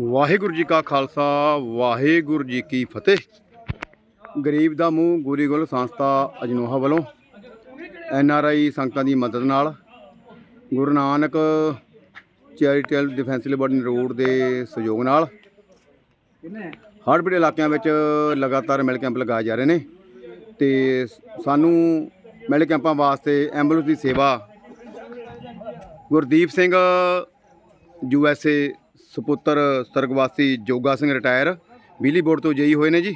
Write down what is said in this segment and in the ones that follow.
ਵਾਹਿਗੁਰੂ ਜੀ ਕਾ ਖਾਲਸਾ, ਵਾਹਿਗੁਰੂ ਜੀ ਕੀ ਫਤਿਹ। ਗਰੀਬ ਦਾ ਮੂੰਹ, ਗੋਰੀ ਗੁਲ ਸੰਸਥਾ ਅਜਨੋਹਾ ਵੱਲੋਂ ਐਨ ਆਰ ਆਈ ਸੰਗਤਾਂ ਦੀ ਮਦਦ ਨਾਲ Guru Nanak charitable defence liberty road ਦੇ ਸਹਿਯੋਗ ਨਾਲ ਹੜ੍ਹ ਇਲਾਕਿਆਂ ਵਿੱਚ ਲਗਾਤਾਰ ਮਿਲ ਕੈਂਪ ਲਗਾਏ ਜਾ ਰਹੇ ਨੇ ਤੇ ਸਾਨੂੰ ਮਿਲ ਕੈਂਪਾਂ ਵਾਸਤੇ ਐਂਬੂਲੈਂਸ ਦੀ ਸੇਵਾ Gurdeep Singh U S A ਸੁਪੁੱਤਰ ਸਰਗਵਾਸੀ ਜੋਗਾ ਸਿੰਘ ਰਿਟਾਇਰ, ਬਿਜਲੀ ਬੋਰਡ ਤੋਂ ਜਈ ਹੋਏ ਨੇ ਜੀ।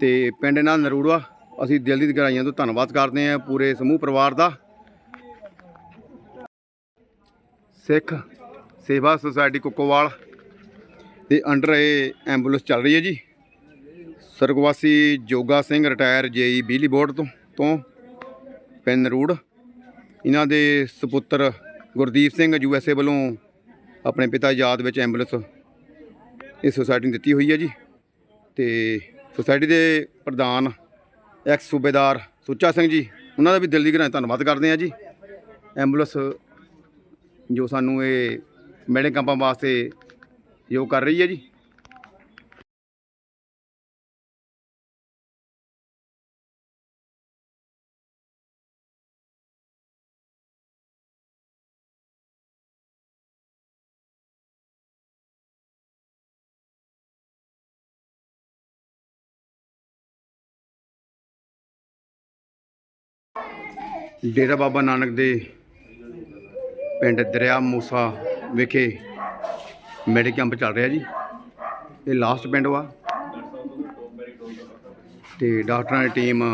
ਤੇ ਪਿੰਡ ਨਾਲ ਨਰੂੜਵਾ, ਅਸੀਂ ਦਿਲ ਦੀ ਗਹਿਰਾਈਆਂ ਤੋਂ ਧੰਨਵਾਦ ਕਰਦੇ ਹਾਂ ਪੂਰੇ ਸਮੂਹ ਪਰਿਵਾਰ ਦਾ। ਸਿੱਖ ਸੇਵਾ ਸੁਸਾਇਟੀ ਕੁੱਕੋਵਾਲ ਦੇ ਅੰਡਰ ਇਹ ਐਂਬੂਲੈਂਸ ਚੱਲ ਰਹੀ ਹੈ ਜੀ। ਸਰਗਵਾਸੀ ਜੋਗਾ ਸਿੰਘ ਰਿਟਾਇਰ ਜੇਈ ਬਿਜਲੀ ਬੋਰਡ ਤੋਂ ਤੋਂ ਪਿੰਡ ਨਰੂੜ। ਇਹਨਾਂ ਦੇ ਸੁਪੁੱਤਰ Gurdeep Singh U S A ਵੱਲੋਂ ਆਪਣੇ ਪਿਤਾ ਦੀ ਯਾਦ ਵਿੱਚ ਐਂਬੂਲੈਂਸ ਇਸ ਸੁਸਾਇਟੀ ਨੂੰ ਦਿੱਤੀ ਹੋਈ ਹੈ ਜੀ। ਤੇ ਸੁਸਾਇਟੀ ਦੇ ਪ੍ਰਧਾਨ ਐਕਸ ਸੂਬੇਦਾਰ ਸੁੱਚਾ ਸਿੰਘ ਜੀ, ਉਹਨਾਂ ਦਾ ਵੀ ਦਿਲ ਦੀ ਗਹਿਰਾਈ ਧੰਨਵਾਦ ਕਰਦੇ ਹਾਂ ਜੀ। ਐਂਬੂਲੈਂਸ ਜੋ ਸਾਨੂੰ ਇਹ ਮੈਡੀਕਲ ਕੈਂਪਾਂ ਵਾਸਤੇ ਜੋ ਕਰ ਰਹੀ ਹੈ ਜੀ। ਡੇਰਾ ਬਾਬਾ ਨਾਨਕ ਦੇ ਪਿੰਡ ਦਰਿਆ ਮੂਸਾ ਵਿਖੇ ਮੈਡੀਕਲ ਕੈਂਪ ਚੱਲ ਰਿਹਾ ਜੀ। ਇਹ ਲਾਸਟ ਪਿੰਡ ਵਾ। ਤੇ ਡਾਕਟਰਾਂ ਦੀ ਟੀਮ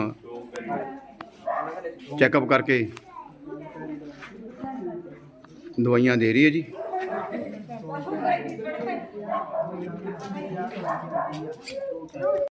ਚੈੱਕਅਪ ਕਰਕੇ ਦਵਾਈਆਂ ਦੇ ਰਹੀ ਹੈ ਜੀ।